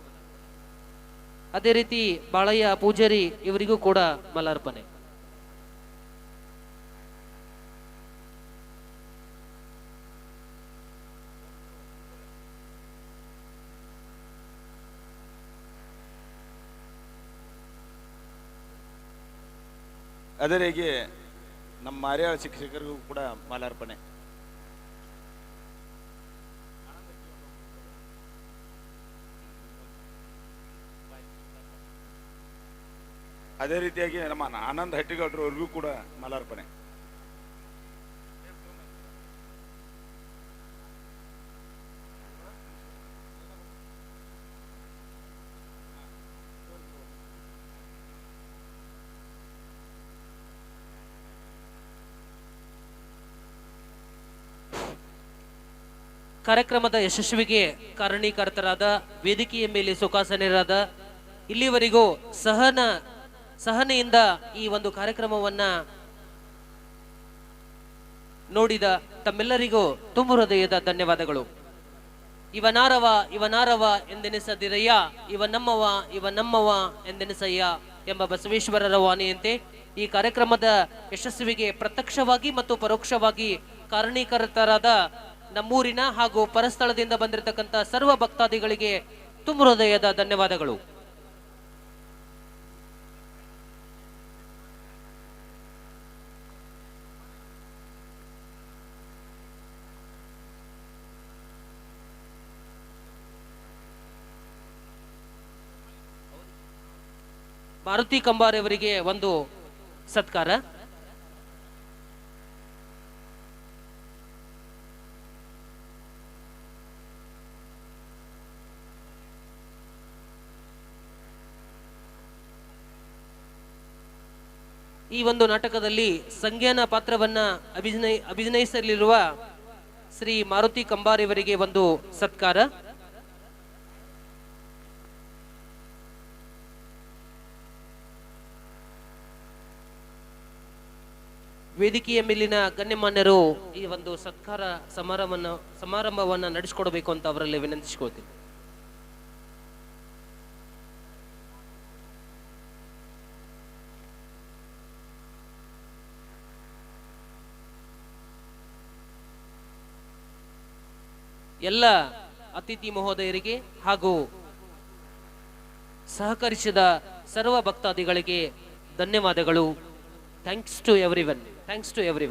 ಅದೇ ರೀತಿ ಬಾಳಯ್ಯ ಪೂಜಾರಿ ಇವರಿಗೂ ಕೂಡ ಮಾಲಾರ್ಪಣೆ. ಅದೇ ರೀತಿ ನಮ್ಮ ಮಾರ್ಯಾಳ ಶಿಕ್ಷಕರಿಗೂ ಕೂಡ ಮಾಲಾರ್ಪಣೆ. ಅದೇ ರೀತಿಯಾಗಿ ನಮ್ಮ ಆನಂದ್ ಹಟ್ಟಿಗೌಡರು ಅವ್ರಿಗೂ ಕೂಡ ಮಾಲಾರ್ಪಣೆ. ಕಾರ್ಯಕ್ರಮದ ಯಶಸ್ವಿಗೆ ಕಾರಣೀಕರ್ತರಾದ ವೇದಿಕೆಯ ಮೇಲೆ ಸುಖಾಸನರಾದ ಇಲ್ಲಿವರೆಗೂ ಸಹನ, ಸಹನೆಯಿಂದ ಈ ಒಂದು ಕಾರ್ಯಕ್ರಮವನ್ನ ನೋಡಿದ ತಮ್ಮೆಲ್ಲರಿಗೂ ತುಂಬು ಹೃದಯದ ಧನ್ಯವಾದಗಳು. ಇವನಾರವ ಇವನಾರವ ಎಂದೆನಿಸದಿರಯ್ಯ ಇವ ನಮ್ಮವ ಇವ ನಮ್ಮವ ಎಂದೆನಿಸಯ್ಯ ಎಂಬ ಬಸವೇಶ್ವರರ ವಾಣಿಯಂತೆ ಈ ಕಾರ್ಯಕ್ರಮದ ಯಶಸ್ವಿಗೆ ಪ್ರತ್ಯಕ್ಷವಾಗಿ ಮತ್ತು ಪರೋಕ್ಷವಾಗಿ ಕಾರಣೀಕರ್ತರಾದ ನಮ್ಮೂರಿನ ಹಾಗೂ ಪರಸ್ಥಳದಿಂದ ಬಂದಿರತಕ್ಕಂತ ಸರ್ವ ಭಕ್ತಾದಿಗಳಿಗೆ ತುಂಬು ಹೃದಯದ ಧನ್ಯವಾದಗಳು. ಮಾರುತಿ ಕಂಬಾರವರಿಗೆ ಒಂದು ಸತ್ಕಾರ. ಈ ಒಂದು ನಾಟಕದಲ್ಲಿ ಸಂಜ್ಞಾನ ಪಾತ್ರವನ್ನ ಅಭಿನಯ, ಅಭಿನಯಿಸಲಿರುವ ಶ್ರೀ ಮಾರುತಿ ಕಂಬಾರಿಯವರಿಗೆ ಒಂದು ಸತ್ಕಾರ. ವೇದಿಕೆಯ ಮೇಲಿನ ಗಣ್ಯಮಾನ್ಯರು ಈ ಒಂದು ಸತ್ಕಾರ ಸಮಾರಂಭವನ್ನು ಸಮಾರಂಭವನ್ನು ನಡೆಸಿಕೊಡಬೇಕು ಅಂತ ಅವರಲ್ಲಿ ವಿನಂತಿಸಿಕೊಳ್ತೀನಿ. ಎಲ್ಲ ಅತಿಥಿ ಮಹೋದಯರಿಗೆ ಹಾಗೂ ಸಹಕರಿಸಿದ ಸರ್ವ ಭಕ್ತಾದಿಗಳಿಗೆ ಧನ್ಯವಾದಗಳು. Thanks to every thanks to every